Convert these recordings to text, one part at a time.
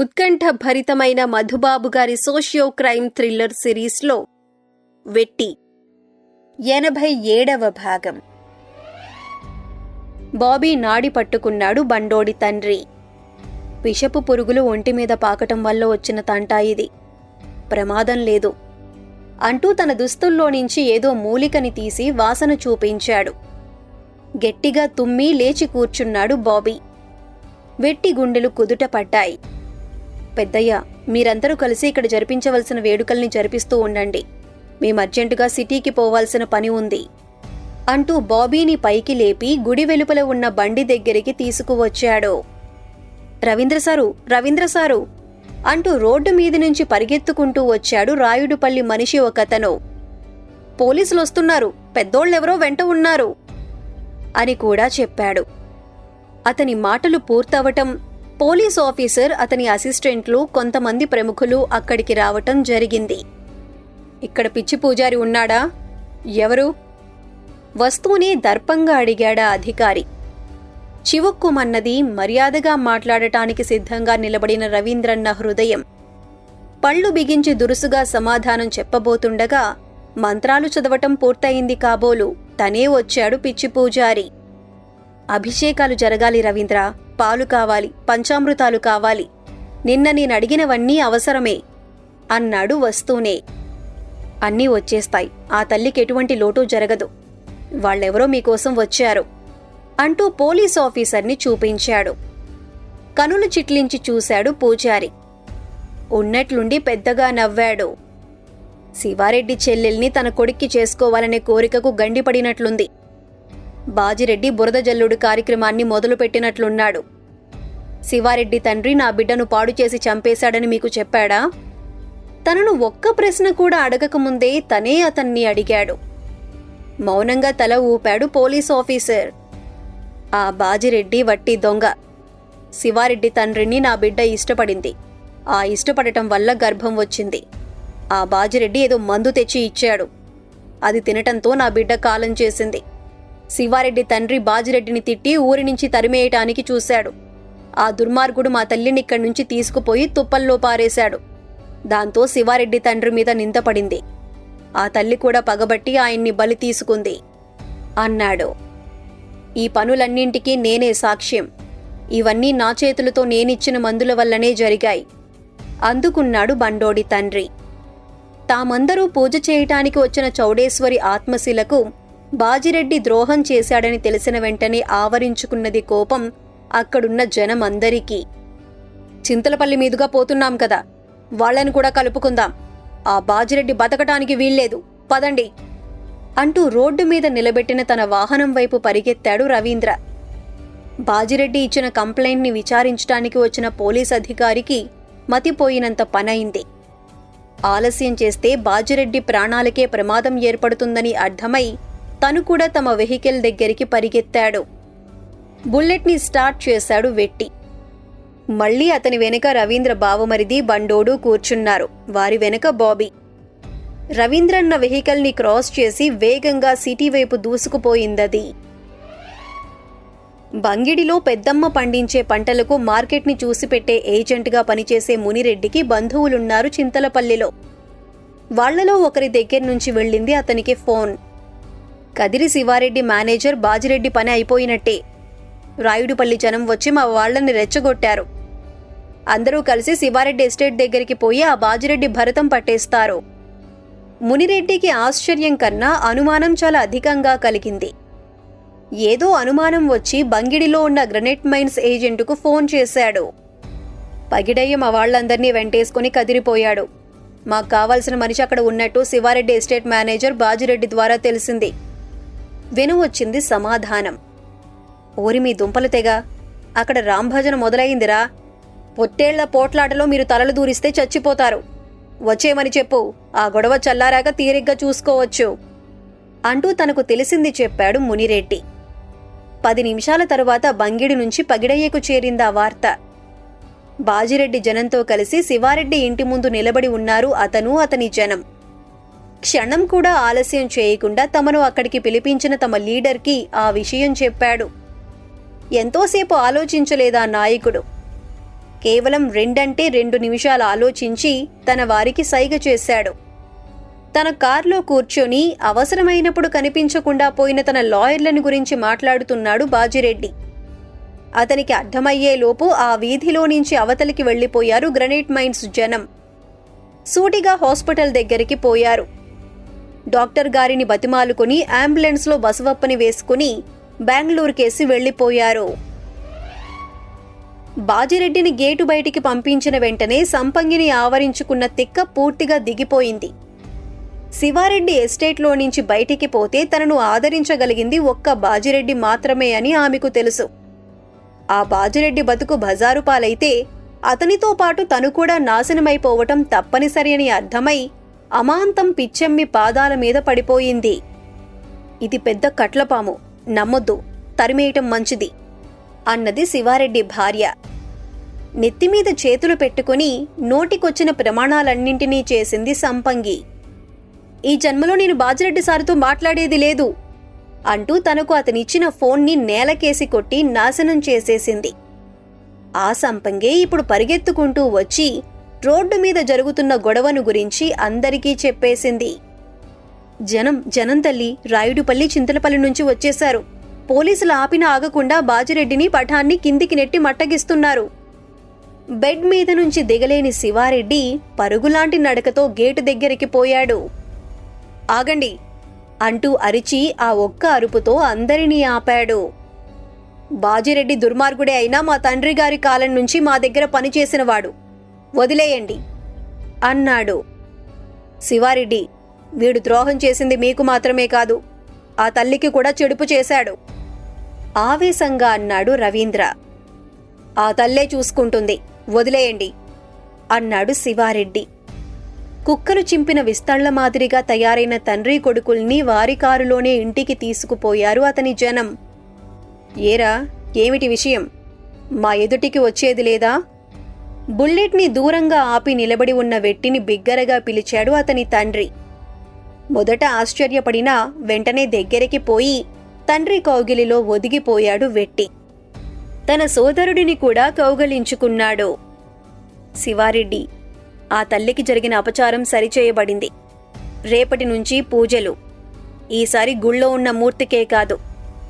ఉత్కంఠ భరితమైన మధుబాబు గారి socio crime thriller సిరీస్లో వెట్టి. ఎనభై ఏడవ భాగం. బాబీ నాడి పట్టుకున్నాడు బండోడి తండ్రి. విషపు పురుగులు ఒంటి మీద పాకటం వల్ల వచ్చిన తంటా ఇది. ప్రమాదం లేదు. అంటూ తన దుస్తుల్లో నుంచి ఏదో మూలికని తీసి వాసన చూపించాడు. గట్టిగా తుమ్మి లేచి కూర్చున్నాడు బాబీ. వెట్టి గుండెలు కుదుట పడ్డాయి పెద్దయ్య మీరందరూ కలిసి ఇక్కడ జరిపించవలసిన వేడుకల్ని జరిపిస్తూ ఉండండి. మేమర్జెంటుగా సిటీకి పోవాల్సిన పని ఉంది. అంటూ బాబీని పైకి లేపి గుడి వెలుపల ఉన్న బండి దగ్గరికి తీసుకువచ్చాడు. Ravindra sir Ravindra sir! అంటూ రోడ్డు మీద నుంచి పరిగెత్తుకుంటూ వచ్చాడు రాయుడుపల్లి మనిషి ఒకతను. పోలీసులు వస్తున్నారు పెద్దోళ్ళెవరో వెంట ఉన్నారు అని కూడా చెప్పాడు. అతని మాటలు పూర్తవటం పోలీస్ ఆఫీసర్ అతని అసిస్టెంట్లు కొంతమంది ప్రముఖులు అక్కడికి రావటం జరిగింది. ఇక్కడ పిచ్చి పూజారి ఉన్నాడా? ఎవరు? వస్తూనే దర్పంగా అడిగాడా అధికారి. చివుక్కుమన్నది మర్యాదగా మాట్లాడటానికి సిద్ధంగా నిలబడిన రవీంద్రన్న హృదయం. పళ్ళు బిగించి దురుసుగా సమాధానం చెప్పబోతుండగా మంత్రాలు చదవటం పూర్తయింది కాబోలు తనే వచ్చాడు పిచ్చి పూజారి. అభిషేకాలు జరగాలి రవీంద్ర. పాలు కావాలి పంచామృతాలు కావాలి. నిన్న నేను అడిగినవన్నీ అవసరమే అన్నాడు వస్తూనే. అన్నీ వచ్చేస్తాయి. ఆ తల్లికి ఎటువంటి లోటు జరగదు. వాళ్ళెవరో మీకోసం వచ్చారు అంటూ పోలీస్ ఆఫీసర్ని చూపించాడు. కనులు చిట్లించి చూశాడు పూజారి. ఉన్నట్లుండి పెద్దగా నవ్వాడు. శివారెడ్డి చెల్లెల్ని తన కొడుక్కి చేసుకోవాలనే కోరికకు గండిపడినట్లుంది. బాజిరెడ్డి బురద జల్లుడు కార్యక్రమాన్ని మొదలుపెట్టినట్లున్నాడు. శివారెడ్డి తండ్రి నా బిడ్డను పాడు చేసి చంపేశాడని మీకు చెప్పాడా? తనను ఒక్క ప్రశ్న కూడా అడగకముందే తనే అతన్ని అడిగాడు. మౌనంగా తల ఊపాడు పోలీస్ ఆఫీసర్. ఆ బాజిరెడ్డి వట్టి దొంగ. శివారెడ్డి తండ్రిని నా బిడ్డ ఇష్టపడింది. ఆ ఇష్టపడటం వల్ల గర్భం వచ్చింది. ఆ బాజిరెడ్డి ఏదో మందు తెచ్చి ఇచ్చాడు. అది తినటంతో నా బిడ్డ కాలం చేసింది. శివారెడ్డి తండ్రి బాజిరెడ్డిని తిట్టి ఊరి నుంచి తరిమేయటానికి చూశాడు. ఆ దుర్మార్గుడు మా తల్లిని ఇక్కడి నుంచి తీసుకుపోయి తుప్పల్లో పారేశాడు. దాంతో శివారెడ్డి తండ్రి మీద నిందపడింది ఆ తల్లి కూడా పగబట్టి ఆయన్ని బలి తీసుకుంది. అన్నాడు. ఈ పనులన్నింటికీ నేనే సాక్ష్యం. ఇవన్నీ నా చేతులతో నేనిచ్చిన మందుల వల్లనే జరిగాయి. అందుకున్నాడు బండోడి తండ్రి. తామందరూ పూజ చేయటానికి వచ్చిన చౌడేశ్వరి ఆత్మశిలకు బాజిరెడ్డి ద్రోహం చేశాడని తెలిసిన వెంటనే ఆవరించుకున్నది కోపం అక్కడున్న జనమందరికీ. చింతలపల్లి మీదుగా పోతున్నాం కదా వాళ్ళను కూడా కలుపుకుందాం. ఆ బాజిరెడ్డి బతకటానికి వీల్లేదు. పదండి. అంటూ రోడ్డు మీద నిలబెట్టిన తన వాహనం వైపు పరిగెత్తాడు రవీంద్ర. బాజిరెడ్డి ఇచ్చిన కంప్లైంట్ని విచారించడానికి వచ్చిన పోలీస్ అధికారికి మతిపోయినంత పనైంది. ఆలస్యం చేస్తే బాజిరెడ్డి ప్రాణాలకే ప్రమాదం ఏర్పడుతుందని అర్థమై తను కూడా తమ వెహికల్ దగ్గరికి పరిగెత్తాడు. బుల్లెట్ని స్టార్ట్ చేశాడు వెట్టి. మళ్ళీ అతని వెనుక రవీంద్ర బావమరిది బండోడు కూర్చున్నారు. వారి వెనుక బాబీ. రవీంద్రన్న వెహికల్ని క్రాస్ చేసి వేగంగా సిటీ వైపు దూసుకుపోయిందది. బంగిడిలో పెద్దమ్మ పండించే పంటలకు మార్కెట్ని చూసిపెట్టే ఏజెంట్గా పనిచేసే మునిరెడ్డికి బంధువులున్నారు చింతలపల్లిలో. వాళ్ళలో ఒకరి దగ్గర నుంచి వెళ్ళింది అతనికి ఫోన్. కదిరి శివారెడ్డి మేనేజర్ బాజిరెడ్డి పని అయిపోయినట్టే. రాయుడుపల్లి జనం వచ్చి మా వాళ్ళని రెచ్చగొట్టారు. అందరూ కలిసి శివారెడ్డి ఎస్టేట్ దగ్గరికి పోయి ఆ బాజిరెడ్డి భరతం పట్టేస్తారు. మునిరెడ్డికి ఆశ్చర్యం కన్నా అనుమానం చాలా అధికంగా కలిగింది. ఏదో అనుమానం వచ్చి బంగిడిలో ఉన్న గ్రనైట్ మైన్స్ ఏజెంటుకు ఫోన్ చేశాడు. పగిడయ్య మా వాళ్ళందరినీ వెంటేసుకుని కదిరిపోయాడు. మాకు కావాల్సిన మనిషి అక్కడ ఉన్నట్టు శివారెడ్డి ఎస్టేట్ మేనేజర్ బాజిరెడ్డి ద్వారా తెలిసింది. వెనువచ్చింది సమాధానం. ఓరి మీ దుంపలు తెగ అక్కడ రాంభజన మొదలైందిరా. పొట్టేళ్ళ పోట్లాటలో మీరు తలలు దూరిస్తే చచ్చిపోతారు. వచ్చేమని చెప్పు ఆ గొడవ చల్లారాక తీరిగ్గా చూసుకోవచ్చు. అంటూ తనకు తెలిసింది చెప్పాడు మునిరెడ్డి. పది నిమిషాల తరువాత బంగిడి నుంచి పగిడయ్యకు చేరింది ఆ వార్త. బాజిరెడ్డి జనంతో కలిసి శివారెడ్డి ఇంటి ముందు నిలబడి ఉన్నారు అతను అతని జనం. క్షణం కూడా ఆలస్యం చేయకుండా తమను అక్కడికి పిలిపించిన తమ లీడర్కి ఆ విషయం చెప్పాడు. ఎంతోసేపు ఆలోచించలేదా నాయకుడు? కేవలం రెండంటే రెండు నిమిషాలు ఆలోచించి తన వారికి సైగ చేశాడు. తన కారులో కూర్చొని అవసరమైనప్పుడు కనిపించకుండా పోయిన తన లాయర్లను గురించి మాట్లాడుతున్నాడు బాజిరెడ్డి. అతనికి అర్థమయ్యేలోపు ఆ వీధిలో నుంచి అవతలికి వెళ్ళిపోయారు గ్రనైట్ మైన్స్ జనం. సూటిగా హాస్పిటల్ దగ్గరికి పోయారు. డాక్టర్ గారిని బతిమాలుకుని అంబులెన్స్లో బసవప్పని వేసుకుని బెంగళూరుకేసి వెళ్ళిపోయారు బాజిరెడ్డిని గేటు బయటికి పంపించిన వెంటనే సంపంగిని ఆవరించుకున్న తిక్క పూర్తిగా దిగిపోయింది. శివారెడ్డి ఎస్టేట్లో నుంచి బయటికి పోతే తనను ఆదరించగలిగింది ఒక్క బాజిరెడ్డి మాత్రమే అని ఆమెకు తెలుసు. ఆ బాజిరెడ్డి బతుకు బజారు పాలైతే అతనితో పాటు తను కూడా నాశనమైపోవటం తప్పనిసరి అని అర్థమై అమాంతం పిచ్చెమ్మి పాదాల మీద పడిపోయింది. ఇది పెద్ద కట్లపాము. నమ్మొద్దు. తరిమేయటం మంచిది అన్నది శివారెడ్డి భార్య. నెత్తిమీద చేతులు పెట్టుకుని నోటికొచ్చిన ప్రమాణాలన్నింటినీ చేసింది సంపంగి. ఈ జన్మలో నేను బాజిరెడ్డి సారుతో మాట్లాడేది లేదు అంటూ తనకు అతనిచ్చిన ఫోన్ని నేలకేసి కొట్టి నాశనం చేసేసింది. ఆ సంపంగే ఇప్పుడు పరిగెత్తుకుంటూ వచ్చి రోడ్డు మీద జరుగుతున్న గొడవను గురించి అందరికీ చెప్పేసింది. జనం జనం తల్లి రాయుడుపల్లి చింతలపల్లి నుంచి వచ్చేశారు. పోలీసులు ఆపిన ఆగకుండా బాజిరెడ్డిని పఠాన్ని కిందికి నెట్టి మట్టగిస్తున్నారు. బెడ్ మీద నుంచి దిగలేని శివారెడ్డి పరుగులాంటి నడకతో గేటు దగ్గరికి పోయాడు. ఆగండి అంటూ అరిచి ఆ ఒక్క అరుపుతో అందరినీ ఆపాడు. బాజిరెడ్డి దుర్మార్గుడే అయినా మా తండ్రి గారి కాలం నుంచి మా దగ్గర పనిచేసినవాడు. వదిలేయండి అన్నాడు. శివారెడ్డి వీడు ద్రోహం చేసింది మీకు మాత్రమే కాదు ఆ తల్లికి కూడా చెడుపు చేశాడు. ఆవేశంగా అన్నాడు రవీంద్ర. ఆ తల్లే చూసుకుంటుంది వదిలేయండి అన్నాడు శివారెడ్డి. కుక్కలు చింపిన విస్తళ్ళ మాదిరిగా తయారైన తండ్రి కొడుకుల్ని వారి కారులోనే ఇంటికి తీసుకుపోయారు అతని జనం. ఏరా ఏమిటి విషయం? మా ఎదుటికి వచ్చేది లేదా? బుల్లెట్ని దూరంగా ఆపి నిలబడి ఉన్న వెట్టిని బిగ్గరగా పిలిచాడు అతని తండ్రి. మొదట ఆశ్చర్యపడినా వెంటనే దగ్గరికి పోయి తండ్రి కౌగిలిలో ఒదిగిపోయాడు వెట్టి తన సోదరుడిని కూడా కౌగలించుకున్నాడు. శివారెడ్డి ఆ తల్లికి జరిగిన అపచారం సరిచేయబడింది. రేపటి నుంచి పూజలు. ఈసారి గుళ్ళో ఉన్న మూర్తికే కాదు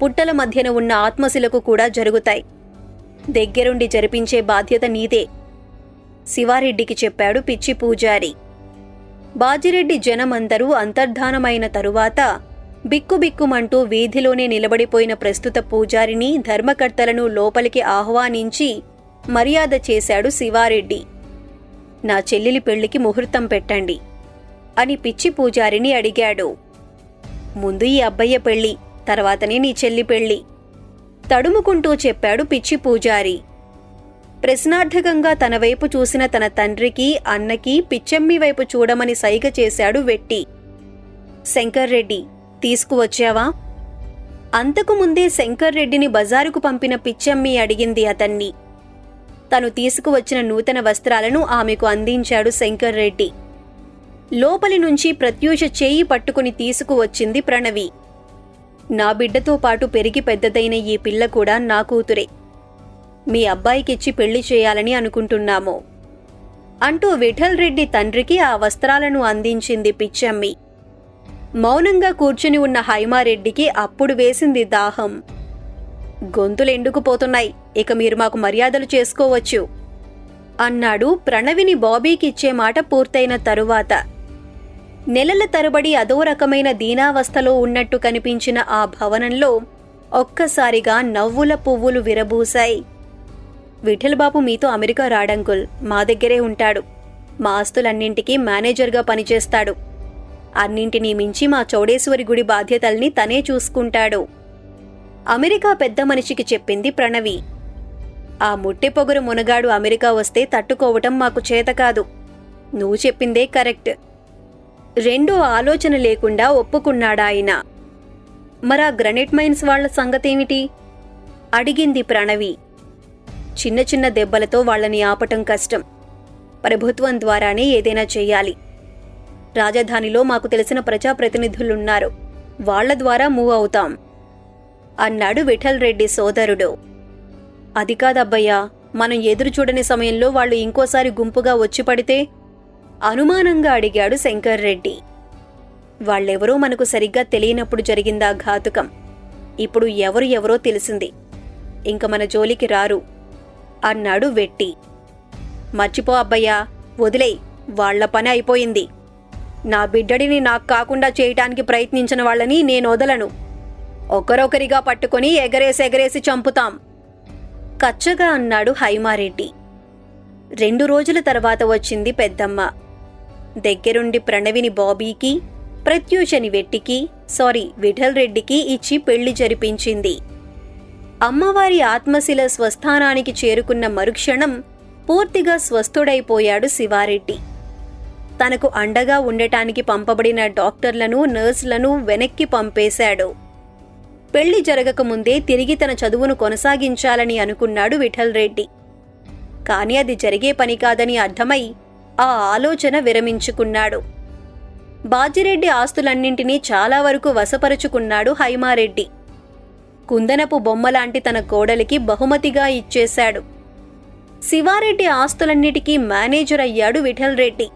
పుట్టల మధ్యన ఉన్న ఆత్మశిలకు కూడా జరుగుతాయి. దగ్గరుండి జరిపించే బాధ్యత నీదే. శివారెడ్డికి చెప్పాడు పిచ్చి పూజారి. బాజిరెడ్డి జనమందరూ అంతర్ధానమైన తరువాత బిక్కుబిక్కుమంటూ వీధిలోనే నిలబడిపోయిన ప్రస్తుత పూజారిని ధర్మకర్తలను లోపలికి ఆహ్వానించి మర్యాద చేశాడు శివారెడ్డి. నా చెల్లెలి పెళ్ళికి ముహూర్తం పెట్టండి అని పిచ్చి పూజారిని అడిగాడు. ముందు ఈ అబ్బయ్య పెళ్ళి తర్వాతనే నీ చెల్లి పెళ్ళి. తడుముకుంటూ చెప్పాడు పిచ్చి పూజారి. ప్రశ్నార్థకంగా తన వైపు చూసిన తన తండ్రికి అన్నకి పిచ్చమ్మి వైపు చూడమని సైగ చేశాడు వెట్టి. శంకర్ రెడ్డి తీసుకువచ్చావా? అంతకు ముందే శంకర్ రెడ్డిని బజారుకు పంపిన పిచ్చమ్మి అడిగింది అతన్ని. తను తీసుకువచ్చిన నూతన వస్త్రాలను ఆమెకు అందించాడు శంకర్ రెడ్డి. లోపలి నుంచి ప్రత్యూష చేయి పట్టుకుని తీసుకువచ్చింది ప్రణవి. నా బిడ్డతో పాటు పెరిగి పెద్దదైన ఈ పిల్ల కూడా నా కూతురే. మీ అబ్బాయికిచ్చి పెళ్ళి చేయాలని అనుకుంటున్నాము. అంటూ విఠల్ రెడ్డి తండ్రికి ఆ వస్త్రాలను అందించింది పిచ్చమ్మి. మౌనంగా కూర్చుని ఉన్న హైమారెడ్డికి అప్పుడు వేసింది దాహం. గొంతులెండుకు పోతున్నాయి ఇక మీరు మాకు మర్యాదలు చేసుకోవచ్చు అన్నాడు ప్రణవిని బాబీకిచ్చే మాట పూర్తయిన తరువాత. నెలల తరబడి అదో రకమైన దీనావస్థలో ఉన్నట్టు కనిపించిన ఆ భవనంలో ఒక్కసారిగా నవ్వుల పువ్వులు విరబూశాయి. విఠలబాబు మీతో అమెరికా రాడంకుల్ మా దగ్గరే ఉంటాడు. మా ఆస్తులన్నింటికీ మేనేజర్గా పనిచేస్తాడు. అన్నింటినీ మించి మా చౌడేశ్వరి గుడి బాధ్యతల్ని తనే చూసుకుంటాడు. అమెరికా పెద్ద మనిషికి చెప్పింది ప్రణవి. ఆ ముట్టె పొగరు మునగాడు అమెరికా వస్తే తట్టుకోవటం మాకు చేత కాదు నువ్వు చెప్పిందే కరెక్ట్. రెండో ఆలోచన లేకుండా ఒప్పుకున్నాడాయన మరా గ్రనైట్ మైన్స్ వాళ్ళ సంగతేమిటి? అడిగింది ప్రణవి. చిన్న చిన్న దెబ్బలతో వాళ్ళని ఆపటం కష్టం. ప్రభుత్వం ద్వారానే ఏదైనా చేయాలి. రాజధానిలో మాకు తెలిసిన ప్రజాప్రతినిధులున్నారు. వాళ్ళ ద్వారా మూవ్ అవుతాం. అన్నాడు విఠల్ రెడ్డి సోదరుడు. అది కాదబ్బయ్యా మనం ఎదురు చూడని సమయంలో వాళ్ళు ఇంకోసారి గుంపుగా వచ్చి పడితే? అనుమానంగా అడిగాడు శంకర్ రెడ్డి. వాళ్ళెవరో మనకు సరిగ్గా తెలియనప్పుడు జరిగిందా ఘాతుకం. ఇప్పుడు ఎవరు ఎవరో తెలిసింది. ఇంక మన జోలికి రారు. అన్నాడు వెట్టి. మర్చిపో అబ్బయ్యా వదిలేయ్ వాళ్ళ పని అయిపోయింది. నా బిడ్డడిని నాకు కాకుండా చేయటానికి ప్రయత్నించిన వాళ్ళని నేను వదలను. ఒకరొకరిగా పట్టుకొని ఎగరేసి ఎగరేసి చంపుతాం. కచ్చగా అన్నాడు హైమారెడ్డి. రెండు రోజుల తర్వాత వచ్చింది పెద్దమ్మ. దగ్గరుండి ప్రణవిని బాబీకి ప్రత్యూషని వెట్టికి సారీ విఠల్ రెడ్డికి ఇచ్చి పెళ్ళి జరిపించింది. అమ్మవారి ఆత్మశిల స్వస్థానానికి చేరుకున్న మరుక్షణం పూర్తిగా స్వస్థుడైపోయాడు శివారెడ్డి. తనకు అండగా ఉండటానికి పంపబడిన డాక్టర్లను నర్సులను వెనక్కి పంపేశాడు. పెళ్ళి జరగకముందే తిరిగి తన చదువును కొనసాగించాలని అనుకున్నాడు విఠల్ రెడ్డి కాని అది జరిగే పని కాదని అర్థమై ఆ ఆలోచన విరమించుకున్నాడు. బాజిరెడ్డి ఆస్తులన్నింటినీ చాలా వరకు వశపరుచుకున్నాడు హైమారెడ్డి. కుందనపు బొమ్మలాంటి తన కోడలికి బహుమతిగా ఇచ్చేశాడు. శివారెడ్డి ఆస్తులన్నిటికీ మేనేజర్ అయ్యాడు విఠల్ రెడ్డి.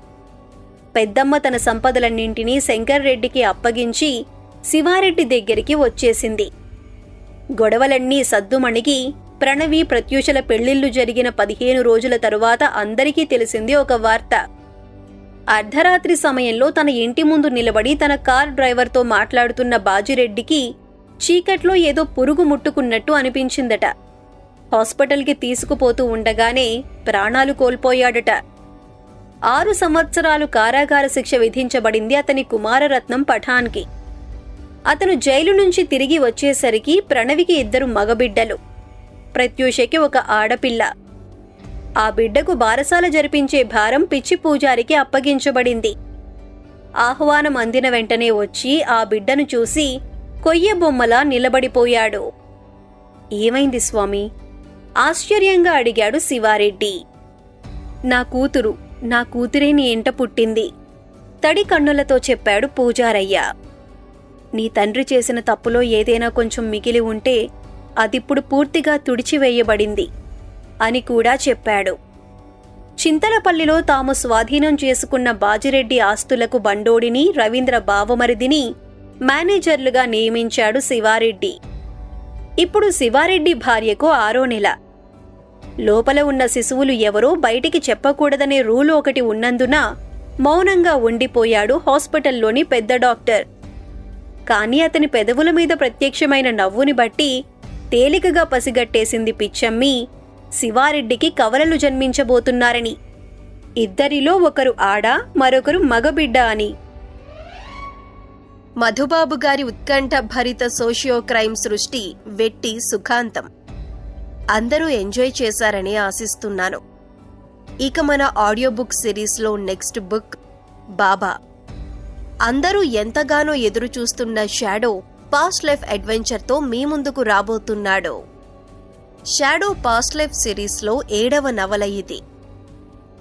పెద్దమ్మ తన సంపదలన్నింటినీ శంకర్ రెడ్డికి అప్పగించి శివారెడ్డి దగ్గరికి వచ్చేసింది. గొడవలన్నీ సద్దుమణిగి ప్రణవి ప్రత్యూషల పెళ్ళిళ్ళు జరిగిన పదిహేను రోజుల తరువాత అందరికీ తెలిసింది ఒక వార్త. అర్ధరాత్రి సమయంలో తన ఇంటి ముందు నిలబడి తన కార్ డ్రైవర్తో మాట్లాడుతున్న బాజిరెడ్డికి చీకట్లో ఏదో పురుగు ముట్టుకున్నట్టు అనిపించిందట. హాస్పిటల్కి తీసుకుపోతూ ఉండగానే ప్రాణాలు కోల్పోయాడట. ఆరు సంవత్సరాలు కారాగార శిక్ష విధించబడింది అతని కుమారరత్నం పఠాన్కి. అతను జైలు నుంచి తిరిగి వచ్చేసరికి ప్రణవికి ఇద్దరు మగబిడ్డలు. ప్రత్యూషకి ఒక ఆడపిల్ల. ఆ బిడ్డకు బారసాల జరిపించే భారం పిచ్చి పూజారికి అప్పగించబడింది. ఆహ్వానం అందిన వెంటనే వచ్చి ఆ బిడ్డను చూసి కొయ్య బొమ్మలా నిలబడిపోయాడు. ఏమైంది స్వామి? ఆశ్చర్యంగా అడిగాడు శివారెడ్డి. నా కూతురు నా కూతురే నీ ఎంట పుట్టింది. తడి కన్నులతో చెప్పాడు పూజారయ్య. నీ తండ్రి చేసిన తప్పులో ఏదైనా కొంచెం మిగిలి ఉంటే అదిప్పుడు పూర్తిగా తుడిచివేయబడింది అని కూడా చెప్పాడు. చింతలపల్లిలో తాము స్వాధీనం చేసుకున్న బాజిరెడ్డి ఆస్తులకు బండోడిని రవీంద్ర బావమరిదిని మేనేజర్లుగా నియమించాడు శివారెడ్డి. ఇప్పుడు శివారెడ్డి భార్యకు ఆరో నెల. లోపల ఉన్న శిశువులు ఎవరో బయటికి చెప్పకూడదనే రూలు ఒకటి ఉన్నందున మౌనంగా ఉండిపోయాడు హాస్పిటల్లోని పెద్ద డాక్టర్. కానీ అతని పెదవుల మీద ప్రత్యక్షమైన నవ్వుని బట్టి తేలికగా పసిగట్టేసింది పిచ్చమ్మి శివారెడ్డికి కవలలు జన్మించబోతున్నారని. ఇద్దరిలో ఒకరు ఆడ మరొకరు మగబిడ్డ అని. మధుబాబు గారి ఉత్కంఠ భరిత సోషియో క్రైమ్ సృష్టి వెట్టి సుఖాంతం. అందరూ ఎంజాయ్ చేశారని ఆశిస్తున్నాను. ఇక మన ఆడియో బుక్ సిరీస్లో నెక్స్ట్ బుక్ బాబా. అందరూ ఎంతగానో ఎదురు చూస్తున్న షాడో పాస్ట్ లైఫ్ అడ్వెంచర్తో మీ ముందుకు రాబోతున్నాడు. షాడో పాస్ట్ లైఫ్ సిరీస్లో ఏడవ నవల ఇది.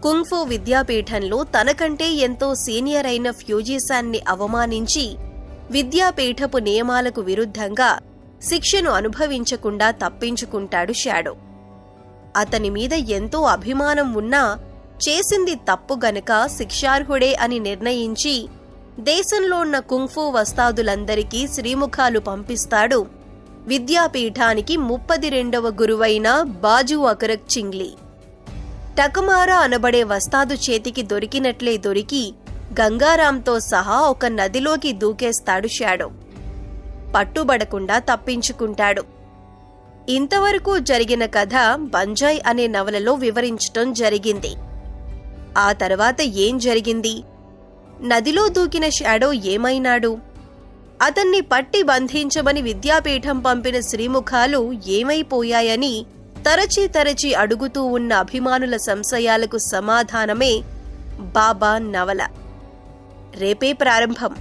కుంగ్ఫో విద్యాపీఠంలో తనకంటే ఎంతో సీనియర్ అయిన ఫ్యూజీసాన్ని అవమానించి విద్యాపీఠపు నియమాలకు విరుద్ధంగా శిక్షను అనుభవించకుండా తప్పించుకుంటాడు షాడో. అతని మీద ఎంతో అభిమానం ఉన్నా చేసింది తప్పు గనక శిక్షార్హుడే అని నిర్ణయించి దేశంలో ఉన్న కుంఫు వస్తాదులందరికీ శ్రీముఖాలు పంపిస్తాడు విద్యాపీఠానికి ముప్పది రెండవ గురువైన బాజు అకరక్ చింగ్లీ. టకమారా అనబడే వస్తాదు చేతికి దొరికినట్లే దొరికి గంగారాంతో సహా ఒక నదిలోకి దూకేస్తాడు షాడో. పట్టుబడకుండా తప్పించుకుంటాడు. ఇంతవరకు జరిగిన కథ బంజాయ్ అనే నవలలో వివరించటం జరిగింది. ఆ తర్వాత ఏం జరిగింది? నదిలో దూకిన షాడో ఏమైనాడు? అతన్ని పట్టి బంధించమని విద్యాపీఠం పంపిన శ్రీముఖాలు ఏమైపోయాయని తరచి తరచి అడుగుతూ ఉన్న అభిమానుల సంశయాలకు సమాధానమే బాబా నవల. రేపే ప్రారంభం.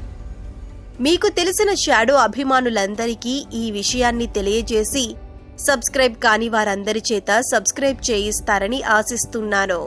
మీకు తెలిసిన షాడో అభిమానులందరికీ ఈ విషయాన్ని తెలియజేసి సబ్స్క్రైబ్ కాని వారందరి చేత సబ్స్క్రైబ్ చేయిస్తారని ఆశిస్తున్నాను.